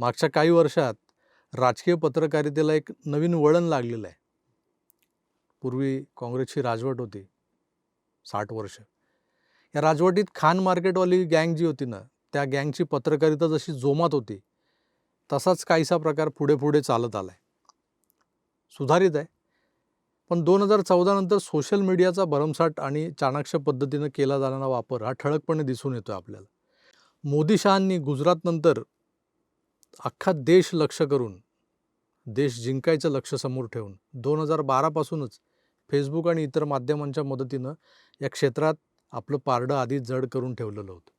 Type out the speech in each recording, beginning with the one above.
मागच्या काही वर्षात राजकीय पत्रकारितेला एक नवीन वळण लागलेलं आहे. पूर्वी काँग्रेसची राजवट होती साठ वर्ष. या राजवटीत खान मार्केटवाली गँग जी होती ना त्या गँगची पत्रकारिता जशी जोमात होती तसाच काहीसा प्रकार पुढे पुढे चालत आला आहे सुधारित आहे. पण दोन हजार चौदानंतर सोशल मीडियाचा भरमसाठ आणि चाणाक्ष पद्धतीनं केला जाणारा वापर हा ठळकपणे दिसून येतो आपल्याला. मोदी शहांनी गुजरातनंतर अख्खा देश लक्ष करून देश जिंकायचं लक्ष समोर ठेवून दोन हजार बारापासूनच फेसबुक आणि इतर माध्यमांच्या मदतीनं या क्षेत्रात आपलं पारडं आधीच जड करून ठेवलेलं होतं.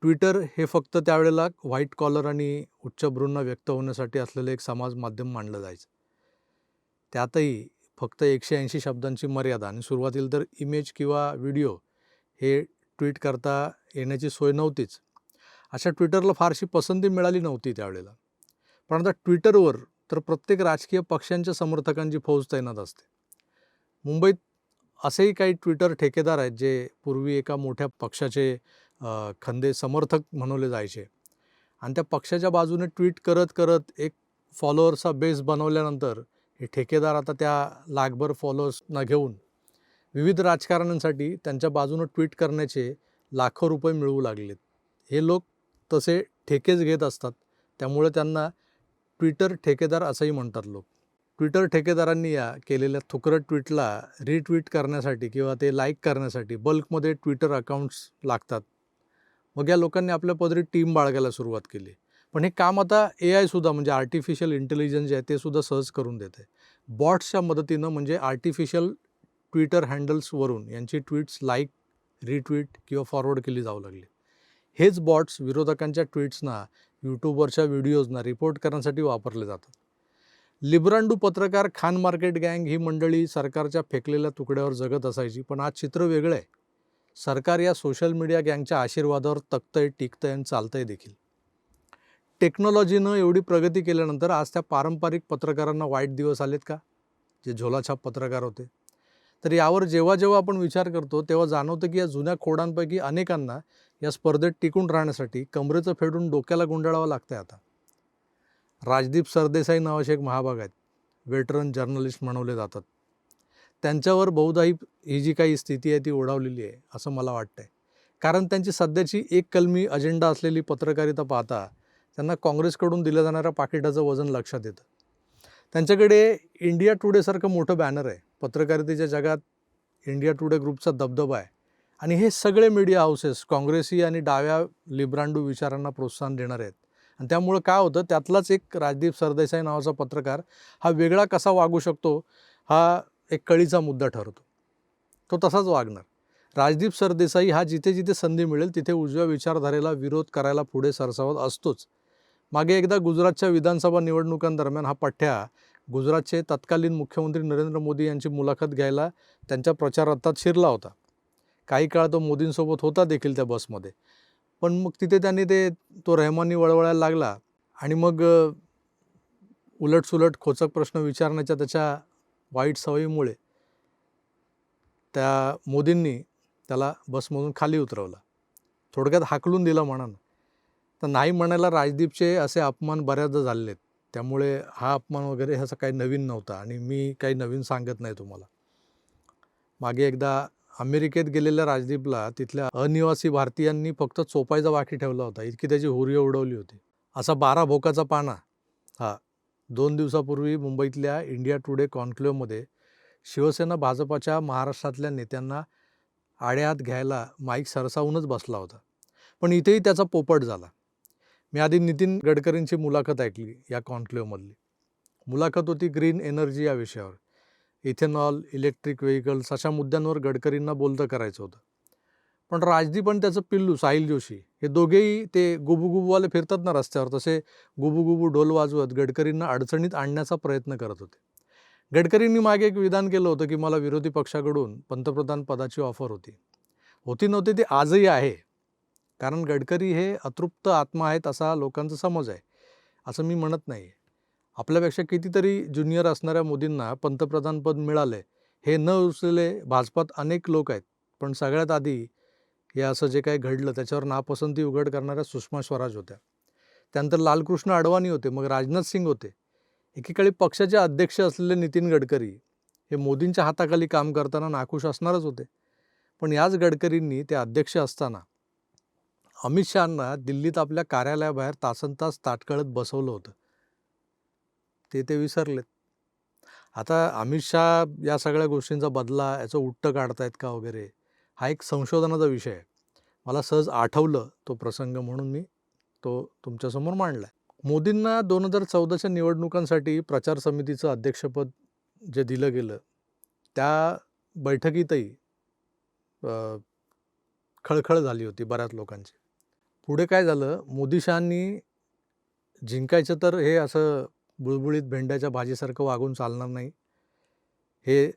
ट्विटर हे फक्त त्यावेळेला व्हाईट कॉलर आणि उच्चभ्रूंना व्यक्त होण्यासाठी असलेलं एक समाज माध्यम मानलं जायचं. त्यातही फक्त एकशे ऐंशी शब्दांची मर्यादा आणि सुरुवातीला तर इमेज किंवा व्हिडिओ हे ट्विट करता येण्याची सोय नव्हतीच. अशा ट्विटरला फारशी पसंती मिळाली नव्हती त्यावेळेला. पण आता ट्विटरवर तर प्रत्येक राजकीय पक्षांच्या समर्थकांची फौज तैनात असते. मुंबईत असेही काही ट्विटर ठेकेदार आहेत जे पूर्वी एका मोठ्या पक्षाचे खंदे समर्थक म्हणवले जायचे. आणि त्या पक्षाच्या बाजूने ट्विट करत करत एक फॉलोअर्सचा बेस बनवल्यानंतर हे ठेकेदार आता त्या लाखभर फॉलोअर्सना घेऊन विविध राजकारण्यांसाठी त्यांच्या बाजूनं ट्विट करण्याचे लाखो रुपये मिळवू लागलेत. हे लोक तसे ठेकेच घेत असतात. त्यामुळे त्यांना ट्विटर ठेकेदार असंही म्हणतात लोक. ट्विटर ठेकेदारांनी या केलेल्या थुकरट ट्विटला रिट्विट करण्यासाठी किंवा ते लाईक करण्यासाठी बल्कमध्ये ट्विटर अकाउंट्स लागतात. मग या लोकांनी आपल्या पदरी टीम बाळगायला सुरुवात केली. पण हे काम आता ए आयसुद्धा म्हणजे आर्टिफिशियल इंटेलिजन्स जे आहे ते सुद्धा सहज करून देते बॉट्सच्या मदतीनं म्हणजे आर्टिफिशियल ट्विटर हँडल्सवरून यांची ट्विट्स लाईक रिट्विट किंवा फॉरवर्ड केली जाऊ लागली. हेच बॉट्स विरोधकांच्या ट्विट्सना यूट्यूबवरच्या व्हिडिओजना रिपोर्ट करण्यासाठी वापरले जातात. लिब्रांडू पत्रकार खान मार्केट गँग ही मंडळी सरकारच्या फेकलेल्या तुकड्यावर जगत असायची पण आज चित्र वेगळं आहे. सरकार या सोशल मीडिया गँगच्या आशीर्वादावर तकतंय टिकतंय आणि चालतंय देखील. टेक्नॉलॉजीनं एवढी प्रगती केल्यानंतर आज त्या पारंपरिक पत्रकारांना वाईट दिवस आलेत का? जे झोलाछाप पत्रकार होते. तर यावर जेव्हा जेव्हा आपण विचार करतो तेव्हा जाणवतं की या जुन्या खोडांपैकी अनेकांना या स्पर्धेत टिकून राहण्यासाठी कमरेचं फेडून डोक्याला गुंडाळावं लागतंय आता. राजदीप सरदेसाई नावाचे एक महाभाग आहेत. वेटरन जर्नलिस्ट म्हणवले जातात. त्यांच्यावर बहुधा ही ही जी काही स्थिती आहे ती ओढावलेली आहे असं मला वाटतंय. कारण त्यांची सध्याची एक कलमी अजेंडा असलेली पत्रकारिता पाहता त्यांना काँग्रेसकडून दिल्या जाणाऱ्या पाकिटाचं वजन लक्षात येतं. त्यांच्याकडे इंडिया टुडेसारखं मोठं बॅनर आहे. पत्रकारितेच्या जगात इंडिया टुडे ग्रुपचा दबदबा आहे. आणि हे सगळे मीडिया हाऊसेस काँग्रेसी आणि डाव्या लिब्रांडू विचारांना प्रोत्साहन देणारे आहेत. आणि त्यामुळं काय होतं त्यातलाच एक राजदीप सरदेसाई नावाचा पत्रकार हा वेगळा कसा वागू शकतो हा एक कळीचा मुद्दा ठरतो. तो तसाच वागणार. राजदीप सरदेसाई हा जिथे जिथे संधी मिळेल तिथे उजव्या विचारधारेला विरोध करायला पुढे सरसावत असतोच. मागे एकदा गुजरातच्या विधानसभा निवडणुकांदरम्यान हा पठ्ठ्या गुजरातचे तत्कालीन मुख्यमंत्री नरेंद्र मोदी यांची मुलाखत घ्यायला त्यांच्या प्रचारार्थात शिरला होता. काही काळ तो मोदींसोबत होता देखील त्या बसमध्ये. पण मग तिथे त्यांनी ते तो रहमानी वळवळायला लागला आणि मग उलटसुलट खोचक प्रश्न विचारण्याच्या त्याच्या वाईट सवयीमुळे त्या मोदींनी त्याला बसमधून खाली उतरवलं. थोडक्यात हाकलून दिलं म्हणा तर नाही म्हणायला राजदीपचे असे अपमान बऱ्याचदा झालेले आहेत. त्यामुळे हा अपमान वगैरे ह्याचा काही नवीन नव्हता आणि मी काही नवीन सांगत नाही तुम्हाला. मागे एकदा अमेरिकेत गेलेल्या राजदीपला तिथल्या अनिवासी भारतीयांनी फक्त चोपायचा बाकी ठेवला होता. इतकी त्याची हुरी उडवली होती. असा बारा भोकाचा पाना हा दोन दिवसापूर्वी मुंबईतल्या इंडिया टुडे कॉन्क्लेव्हमध्ये शिवसेना भाजपाच्या महाराष्ट्रातल्या नेत्यांना आड्यात घ्यायला माईक सरसावूनच बसला होता. पण इथेही त्याचा पोपट झाला. मी आधी नितीन गडकरींची मुलाखत ऐकली या कॉन्क्लेव्हमधली. मुलाखत होती ग्रीन एनर्जी या विषयावर. इथेनॉल इलेक्ट्रिक व्हेकल्स अशा मुद्द्यांवर गडकरींना बोलतं करायचं होतं. पण राजदीप आणि त्याचं पिल्लू साहिल जोशी हे दोघेही ते गुबुगुबूवाले फिरतात ना रस्त्यावर तसे गुबुगुबू ढोल वाजवत गडकरींना अडचणीत आणण्याचा प्रयत्न करत होते. गडकरींनी मागे एक विधान केलं होतं की मला विरोधी पक्षाकडून पंतप्रधान पदाची ऑफर होती. होती नव्हती ती आजही आहे. कारण गडकरी हे अतृप्त आत्मा आहेत असा लोकांचा समज आहे. असं मी म्हणत नाही आपल्यापेक्षा कितीतरी ज्युनियर असणाऱ्या मोदींना पंतप्रधानपद मिळाले हे न उचलेले भाजपात अनेक लोक आहेत. पण सगळ्यात आधी हे असं जे काही घडलं त्याच्यावर नापसंती उघड करणाऱ्या सुषमा स्वराज होत्या. त्यानंतर लालकृष्ण अडवाणी होते मग राजनाथ सिंग होते. एकीकडे पक्षाचे अध्यक्ष असलेले नितीन गडकरी हे मोदींच्या हाताखाली काम करताना नाखुश असणारच होते. पण याच गडकरींनी ते अध्यक्ष असताना अमित शहांना दिल्लीत आपल्या कार्यालयाबाहेर तासन तास ताटकळत बसवलं होतं. ते ते विसरलेत. आता अमित शहा या सगळ्या गोष्टींचा बदला याचं उट्टं काढतायत का वगैरे हा एक संशोधनाचा विषय आहे. मला सहज आठवलं तो प्रसंग म्हणून मी तो तुमच्यासमोर मांडला मोदींना दोन हजार चौदाच्या निवडणुकांसाठी प्रचार समितीचं अध्यक्षपद जे दिलं गेलं त्या बैठकीतही खळखळ झाली होती बऱ्याच लोकांची. पुढे काय झालं? मोदी शहांनी जिंकायचं तर हे असं बुळबुळीत भेंड्याच्या भाजीसारखं वागून चालणार नाही. हे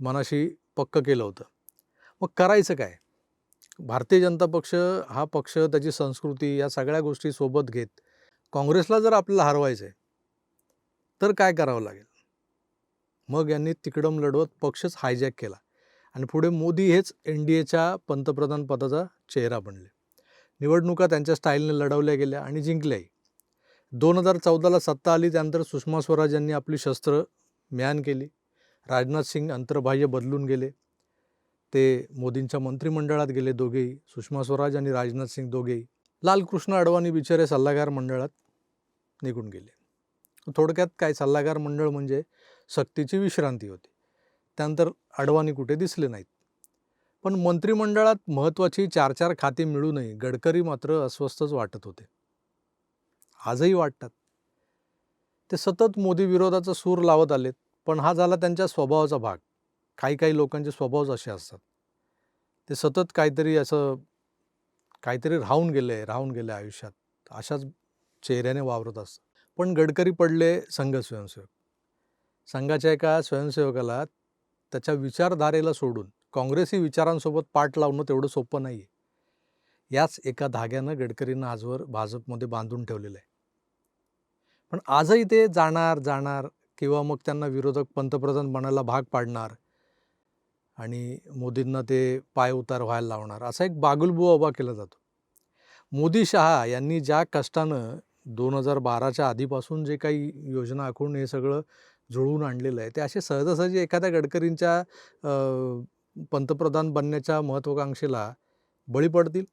मनाशी पक्क केलं होतं. मग करायचं काय? भारतीय जनता पक्ष हा पक्ष त्याची संस्कृती या सगळ्या गोष्टी सोबत घेत काँग्रेसला जर आपल्याला हरवायचं आहे तर काय करावं लागेल? मग यांनी तिकडम लढवत पक्षच हायजॅक केला. आणि पुढे मोदी हेच एन डी एच्या पंतप्रधान पदाचा चेहरा बनले. निवडणुका त्यांच्या स्टाईलने लढवल्या गेल्या आणि जिंकल्याही. दोन हजार चौदाला सत्ता आली त्यानंतर सुषमा स्वराज यांनी आपली शस्त्र म्यान केली. राजनाथ सिंग अंतर्बाह्य बदलून गेले. ते मोदींच्या मंत्रिमंडळात गेले दोघेही सुषमा स्वराज आणि राजनाथ सिंग दोघेही. लालकृष्ण अडवाणी बिचारे सल्लागार मंडळात निघून गेले. थोडक्यात काय सल्लागार मंडळ म्हणजे सक्तीची विश्रांती होती. त्यानंतर अडवाणी कुठे दिसले नाहीत. पण मंत्रिमंडळात महत्त्वाची चार चार खाती मिळूनही गडकरी मात्र अस्वस्थच वाटत होते. आजही वाटतात. ते सतत मोदी विरोधाचा सूर लावत आलेत पण हा झाला त्यांच्या स्वभावाचा भाग. काही काही लोकांचे स्वभावच असे असतात. ते सतत काहीतरी असं काहीतरी राहून गेले राहून गेले आयुष्यात. अशाच चेहऱ्याने वावरत असतात. पण गडकरी पडले संघ स्वयंसेवक. संघाच्या एका स्वयंसेवकाला त्याच्या विचारधारेला सोडून काँग्रेसी विचारांसोबत पाठ लावणं तेवढं सोपं नाही आहे याच एका धाग्यानं गडकरींना आजवर भाजपमध्ये बांधून ठेवलेलं आहे. पण आजही ते जाणार जाणार किंवा मग त्यांना विरोधक पंतप्रधान बनायला भाग पाडणार आणि मोदींना ते पाय उतार व्हायला लावणार असा एक बागुलबुवा उभा केला जातो. मोदी शहा यांनी ज्या कष्टानं दोन हजार बाराच्या आधीपासून जे काही योजना आखून हे सगळं जुळवून आणलेलं आहे ते असे सहजासहजी एखाद्या गडकरींच्या पंतप्रधान बनण्याच्या महत्त्वाकांक्षेला बळी पडतील?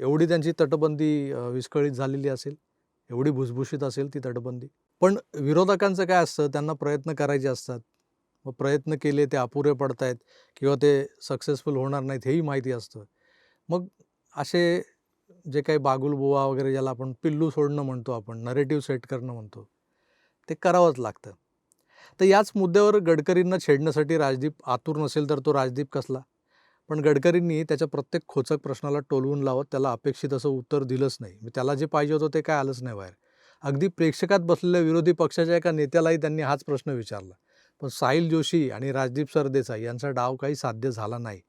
एवढी त्यांची तटबंदी विस्कळीत झालेली असेल एवढी भुसभुशीत असेल ती तटबंदी. पण विरोधकांचं काय असतं? त्यांना प्रयत्न करायचे असतात. मग प्रयत्न केले ते अपुरे पडत आहेत किंवा ते सक्सेसफुल होणार नाहीत हेही माहिती असतं. मग असे जे काही बागुलबुवा वगैरे ज्याला आपण पिल्लू सोडणं म्हणतो आपण नरेटिव्ह सेट करणं म्हणतो ते करावंच लागतं. तर याच मुद्द्यावर गडकरींना छेडण्यासाठी राजदीप आतुर नसेल तर तो राजदीप कसला? पण गडकरींनी त्याच्या प्रत्येक खोचक प्रश्नाला टोलवून लावत त्याला अपेक्षित असं उत्तर दिलंच नाही. मी त्याला जे पाहिजे होतं ते काय आलंच नाही बाहेर. अगदी प्रेक्षकात बसलेल्या विरोधी पक्षाच्या एका नेत्यालाही त्यांनी हाच प्रश्न विचारला. पण साहिल जोशी आणि राजदीप सरदेसाई यांचा डाव काही साध्य झाला नाही.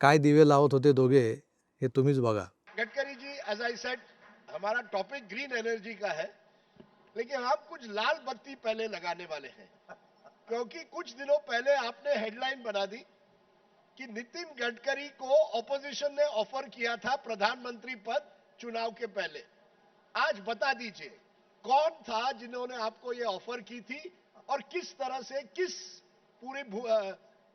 काय दिवे लावत होते दोघे हे तुम्हीच बघा. Gadkari ji as I said हमारा टॉपिक ग्रीन एनर्जी का है? लेकिन आप कुछ लाल बत्ती पहले लगाने वाले हैं। क्योंकि कुछ दिनों पहले आपने हेडलाइन बना दी कि नितिन गडकरी को ऑपोजिशन ने ऑफ़र किया था प्रधानमंत्री पद चुनाव के पहले। आज बता दीजिए, कौन था जिन्होंने आपको ये ऑफ़र की थी और किस तरह से किस पूरी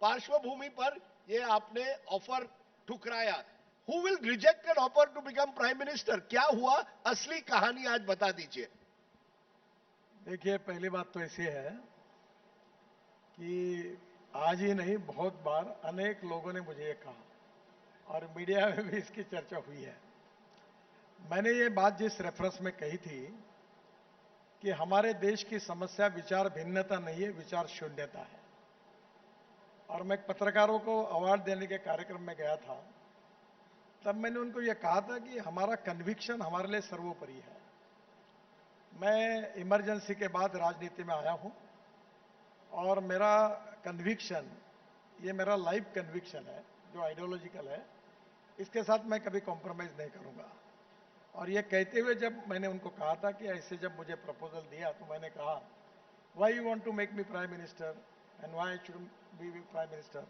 पार्श्वभूमि पर ये आपने offer ठुकराया? Who will reject an offer to become prime minister क्या हुआ? असली कहानी आज बता दीजिए। देखिए, पहली बात तो ऐसी है कि आज ही नहीं, बहुत बार अनेक लोगों ने मुझे ये कहा और मीडिया में भी इसकी चर्चा हुई है। मैंने ये बात जिस रेफरेंस में कही थी कि हमारे देश की समस्या विचार भिन्नता नहीं है, विचार शून्यता है। और मैं पत्रकारों को अवार्ड देने के कार्यक्रम में गया था, तब मैंने उनको ये कहा था कि हमारा कन्विक्शन हमारे लिए सर्वोपरि है। मैं इमरजेंसी के बाद राजनीति में आया हूँ और मेरा कन्विक्शन ये मेरा लाइफ कन्विक्शन है, जो आइडियोलॉजिकल है, इसके साथ मैं कभी कॉम्प्रोमाइज नहीं करूँगा। और ये कहते हुए जब मैंने उनको कहा था कि ऐसे जब मुझे प्रपोजल दिया तो मैंने कहा why you want to make me prime minister and why should be prime minister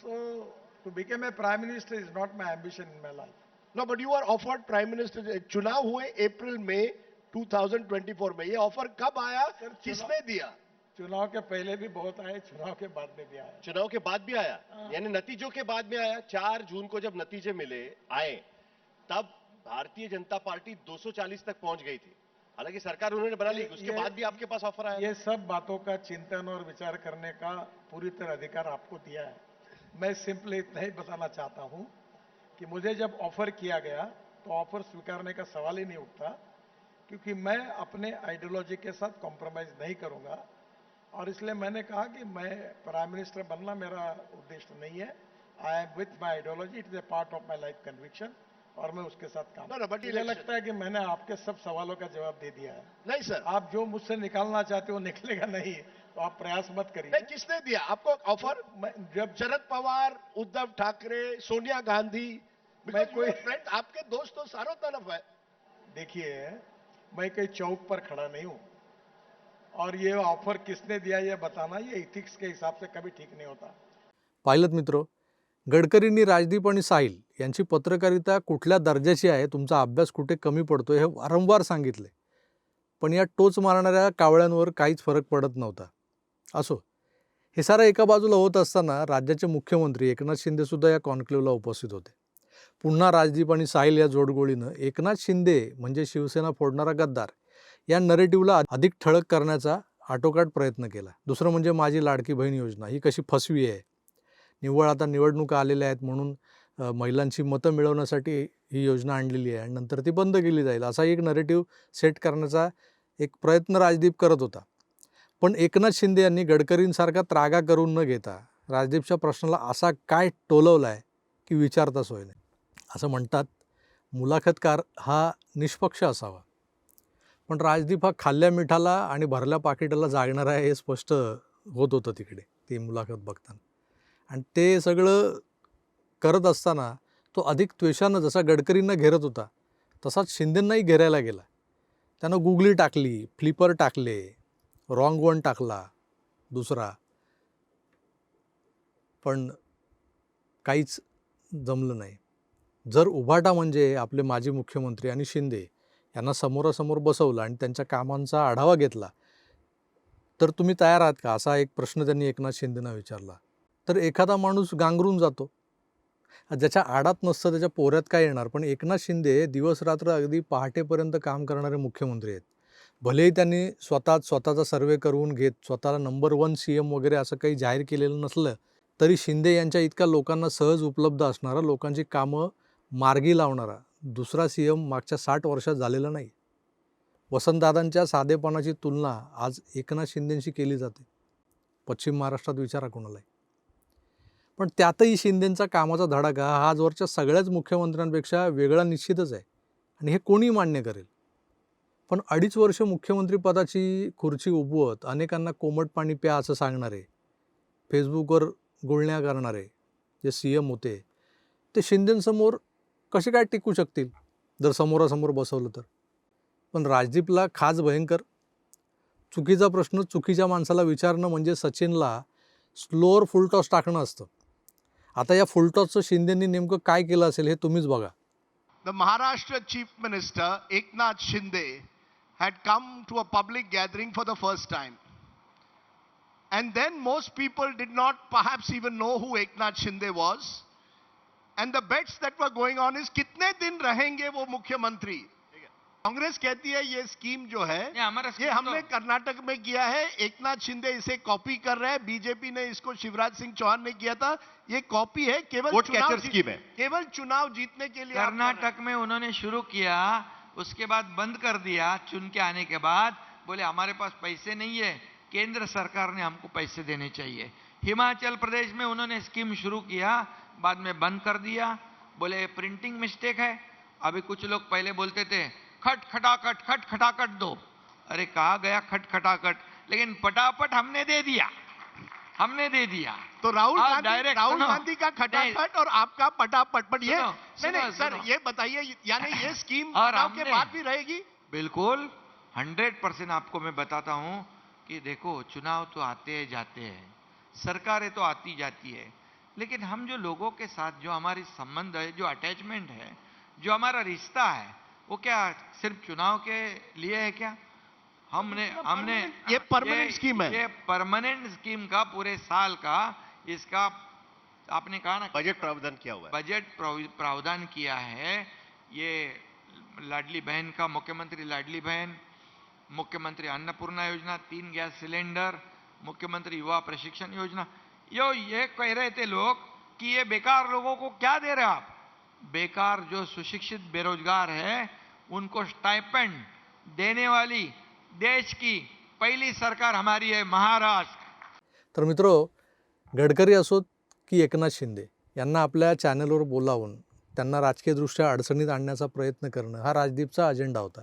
so to become a prime minister is not my ambition in my life no but you are offered prime minister चुनाव हुए अप्रैल में 2024 में ये offer कब आया? किसने दिया? चुनाव के पहले भी बहुत आए चुनाव के बाद में भी आया चुनाव के बाद भी आया? यानी नतीजों के बाद में आया चार जून को जब नतीजे मिले आए तब भारतीय जनता पार्टी 240 तक पहुँच गई थी। हालाँकि सरकार उन्होंने बना ली उसके बाद भी आपके पास ऑफ़र आया ये सब बातों का चिंतन और विचार करने का पूरी तरह अधिकार आपको दिया है। मैं सिंपली इतना ही बताना चाहता हूँ कि मुझे जब ऑफ़र किया गया तो ऑफ़र स्वीकारने का सवाल ही नहीं उठता। क्योंकि मैं अपने आइडियोलॉजी के साथ कॉम्प्रोमाइज नहीं करूँगा। और इसलिए मैंने कहा कि मैं प्राइम मिनिस्टर बनना मेरा उद्देश्य नहीं है। I am with my ideology it is a part of my life conviction और मैं उसके साथ काम but मुझे लगता है कि मैंने आपके सब सवालों का जवाब दे दिया है। नहीं सर आप जो मुझसे निकालना चाहते हो निकलेगा नहीं। तो आप प्रयास मत करिए। किसने दिया? आपको ऑफ़र जब शरद पवार उद्धव ठाकरे सोनिया गांधी मैं कोई- फ्रेंड आपके दोस्त तो सारों तरफ़ है। देखिए मैं कहीं चौक पर खड़ा नहीं हूं। और ये ऑफर किसने दिया ये बताना ये इथिक्स के हिसाब से कभी ठीक नहीं होता। पाहिलं मित्र गडकरींनी राजदीप आणि साहिल यांची पत्रकारिता कुठल्या दर्जाची आहे तुमचा अभ्यास कुठे कमी पडतोय हे वारंवार सांगितले. पण या टोच मारणाऱ्या कावळ्यांवर काहीच फरक पडत नव्हता. असो हे सारं एका बाजूला होत असताना राज्याचे मुख्यमंत्री एकनाथ शिंदेसुद्धा या कॉन्क्लेव्हला उपस्थित होते. पुन्हा राजदीप आणि साहिल या जोडगोळीनं एकनाथ शिंदे म्हणजे शिवसेना फोडणारा गद्दार या नरेटिव्हला अधिक ठळक करण्याचा आटोकाट प्रयत्न केला. दुसरं म्हणजे माझी लाडकी बहीण योजना ही कशी फसवी आहे? निव्वळ आता निवडणुका आलेल्या आहेत म्हणून महिलांची मतं मिळवण्यासाठी ही योजना आणलेली आहे आणि नंतर ती बंद केली जाईल असा एक नरेटिव्ह सेट करण्याचा एक प्रयत्न राजदीप करत होता. पण एकनाथ शिंदे यांनी गडकरींसारखा त्रागा करून न घेता राजदीपच्या प्रश्नाला असा काय टोलवला आहे की विचारता सोय नाही. असं म्हणतात मुलाखतकार हा निष्पक्ष असावा. पण राजदीप हा खाल्ल्या मिठाला आणि भरल्या पाकिटाला जागणार आहे हे स्पष्ट होत होतं तिकडे ती मुलाखत बघताना. आणि ते सगळं करत असताना तो अधिक त्वेषानं जसा गडकरींना घेरत होता तसाच शिंदेंनाही घेरायला गेला. त्यानं गुगली टाकली फ्लिपर टाकले रॉंग वन टाकला दुसरा. पण काहीच जमलं नाही. जर उभाटा म्हणजे आपले माजी मुख्यमंत्री आणि शिंदे यांना समोरासमोर बसवलं आणि त्यांच्या कामांचा आढावा घेतला तर तुम्ही तयार आहात का? असा एक प्रश्न त्यांनी एकनाथ शिंदेना विचारला. तर एखादा माणूस गांगरून जातो. ज्याच्या आडात नसतं त्याच्या पोऱ्यात काय येणार? पण एकनाथ शिंदे दिवस रात्र अगदी पहाटेपर्यंत काम करणारे मुख्यमंत्री आहेत. भलेही त्यांनी स्वतः स्वतःचा सर्वे करून घेत स्वतःला नंबर वन सी एम वगैरे असं काही जाहीर केलेलं नसलं तरी शिंदे यांच्या इतक्या लोकांना सहज उपलब्ध असणारा लोकांची कामं मार्गी लावणारा दुसरा सी एम मागच्या साठ वर्षात झालेला नाही. वसंतदादांच्या साधेपणाची तुलना आज एकनाथ शिंदेशी केली जाते. पश्चिम महाराष्ट्रात विचारा कोणालाही. पण त्यातही शिंदेंचा कामाचा धडाका हा आजवरच्या सगळ्याच मुख्यमंत्र्यांपेक्षा वेगळा निश्चितच आहे आणि हे कोणी मान्य करेल? पण अडीच वर्ष मुख्यमंत्रीपदाची खुर्ची उभवत अनेकांना कोमट पाणी प्या असं सांगणारे फेसबुकवर गुळण्या करणारे जे सी एम होते ते शिंदेंसमोर कसे काय टिकू शकतील? जर समोरासमोर बसवलं तर. पण राजदीपला खास भयंकर. चुकीचा प्रश्न चुकीच्या माणसाला विचारणं म्हणजे सचिनला स्लोअर फुलटॉस टाकणं असतं. आता या फुलटॉसचं शिंदेनी नेमकं काय केलं असेल हे तुम्हीच बघा. The Maharashtra chief minister Eknath Shinde had come to a public gathering for the first time and then most people did not perhaps even know who Eknath Shinde was And the bets that were going on is कितने दिन रहेंगे वो मुख्यमंत्री? कांग्रेस कहती है ये scheme जो है ये तो- हमने कर्नाटक में किया है। एकनाथ शिंदे इसे कॉपी कर रहे हैं। बीजेपी ने इसको शिवराज सिंह चौहान ने किया था। ये कॉपी है। केवल चुनाव scheme है। केवल चुनाव जीतने के लिए। कर्नाटक में उन्होंने शुरू किया उसके बाद बंद कर दिया चुन के आने के बाद। बोले हमारे पास पैसे नहीं है। केंद्र सरकार ने हमको पैसे देने चाहिए। हिमाचल प्रदेश में उन्होंने स्कीम शुरू किया। बाद में बंद कर दिया। बोले प्रिंटिंग मिस्टेक है। अभी कुछ लोग पहले बोलते थे खट खटाखट खट खटाखट दो। अरे कहा गया खट खटाखट? लेकिन पटापट हमने दे दिया। हमने दे दिया। तो राहुल गांधी राहुल गांधी का खटाखट और आपका पटापट बट ये नहीं नहीं सर ये बताइए यानी ये स्कीम और के बाद भी रहेगी? बिल्कुल हंड्रेड परसेंट आपको मैं बताता हूँ कि देखो चुनाव तो आते हैं जाते हैं सरकारें तो आती जाती है। लेकिन हम जो लोगों के साथ जो हमारी संबंध है जो अटैचमेंट है जो हमारा रिश्ता है वो क्या सिर्फ़ चुनाव के लिए है क्या? हमने हमने ये permanent scheme है। ये परमानेंट स्कीम का पूरे साल का इसका आपने कहा ना बजट प्रावधान किया हुआ है। बजट प्रावधान किया है। ये लाडली बहन का मुख्यमंत्री लाडली बहन मुख्यमंत्री अन्नपूर्णा योजना तीन गैस सिलेंडर मुख्यमंत्री युवा प्रशिक्षण योजना यो ये कह रहे थे लोग कि ये बेकार लोगों को क्या दे रहे आप? बेकार जो सुशिक्षित बेरोजगार है उनको स्टाइपेंड देने वाली देश की पहली सरकार हमारी है महाराष्ट्र। तर मित्रो गडकरी असोत की एकनाथ शिंदे यांना आपल्या चॅनलवर बोलावून त्यांना राजकीयदृष्ट्या अडचणीत आणण्याचा प्रयत्न करणं हा राजदीपचा अजेंडा होता.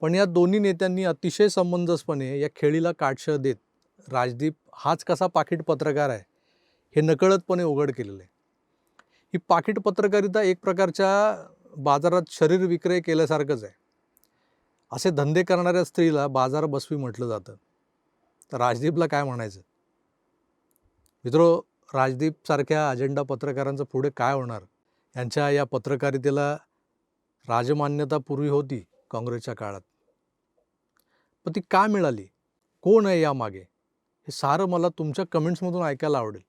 पण या दोन्ही नेत्यांनी अतिशय समंजसपणे या खेळीला काटशळ देत राजदीप हाच कसा पाकिट पत्रकार आहे हे नकळतपणे उघड केलेलं आहे. ही पाकिट पत्रकारिता एक प्रकारच्या बाजारात शरीर विक्रय केल्यासारखंच आहे. असे धंदे करणाऱ्या स्त्रीला बाजार बसवी म्हटलं जातं. तर राजदीपला काय म्हणायचं? मित्रो राजदीपसारख्या अजेंडा पत्रकारांचं पुढे काय होणार? यांच्या या पत्रकारितेला राजमान्यता पूर्वी होती काँग्रेसच्या काळात. पण ती का मिळाली? कोण आहे यामागे? हे सारं मला तुमच्या कमेंट्समधून ऐकायला आवडेल.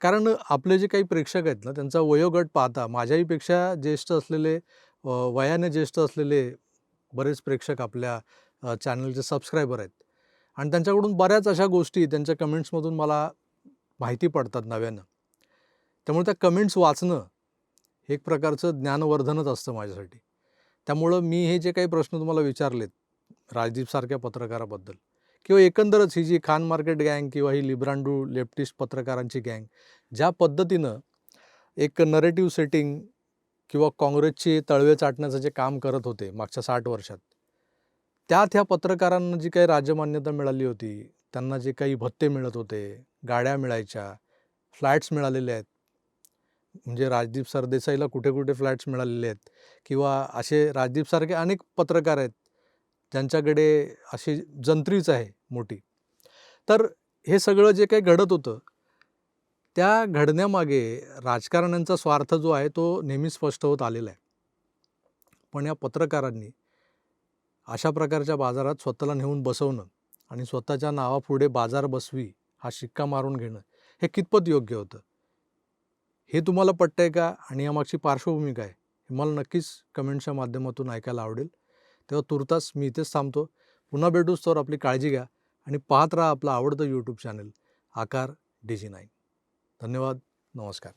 कारण आपले जे काही प्रेक्षक आहेत ना त्यांचा वयोगट पाहता माझ्याहीपेक्षा ज्येष्ठ असलेले वयाने ज्येष्ठ असलेले बरेच प्रेक्षक आपल्या चॅनलचे सबस्क्रायबर आहेत. आणि त्यांच्याकडून बऱ्याच अशा गोष्टी त्यांच्या कमेंट्समधून मला माहिती पडतात नव्यानं. त्यामुळे त्या कमेंट्स वाचणं हे एक प्रकारचं ज्ञानवर्धनच असतं माझ्यासाठी. त्यामुळं मी हे जे काही प्रश्न तुम्हाला विचारलेत राजदीपसारख्या पत्रकाराबद्दल किंवा एकंदरच ही जी खान मार्केट गँग किंवा ही लिब्रांडू लेफ्टिस्ट पत्रकारांची गँग ज्या पद्धतीनं एक नरेटिव्ह सेटिंग किंवा काँग्रेसची तळवे चाटण्याचं जे काम करत होते मागच्या साठ वर्षात त्यात ह्या पत्रकारांना जी काही राजमान्यता मिळाली होती त्यांना जे काही भत्ते मिळत होते गाड्या मिळायच्या फ्लॅट्स मिळालेले आहेत म्हणजे राजदीप सरदेसाईला कुठे कुठे फ्लॅट्स मिळालेले आहेत किंवा असे राजदीपसारखे अनेक पत्रकार आहेत ज्यांच्याकडे अशी जंत्रीच आहे मोठी. तर हे सगळं जे काही घडत होतं त्या घडण्यामागे राजकारण्यांचा स्वार्थ जो आहे तो नेहमी स्पष्ट होत आलेला आहे. पण या पत्रकारांनी अशा प्रकारच्या बाजारात स्वतःला नेऊन बसवणं आणि स्वतःच्या नावापुढे बाजार बसवी हा शिक्का मारून घेणं हे कितपत योग्य होतं? हे तुम्हाला पटतंय का? आणि यामागची पार्श्वभूमी काय? हे मला नक्कीच कमेंटच्या माध्यमातून ऐकायला आवडेल. तेव्हा तुर्तास मी इथेच थांबतो. पुन्हा भेटूच तर आपली काळजी घ्या आणि पाहत राहा आपलं आवडतं YouTube channel Aakar D G nine धन्यवाद. नमस्कार.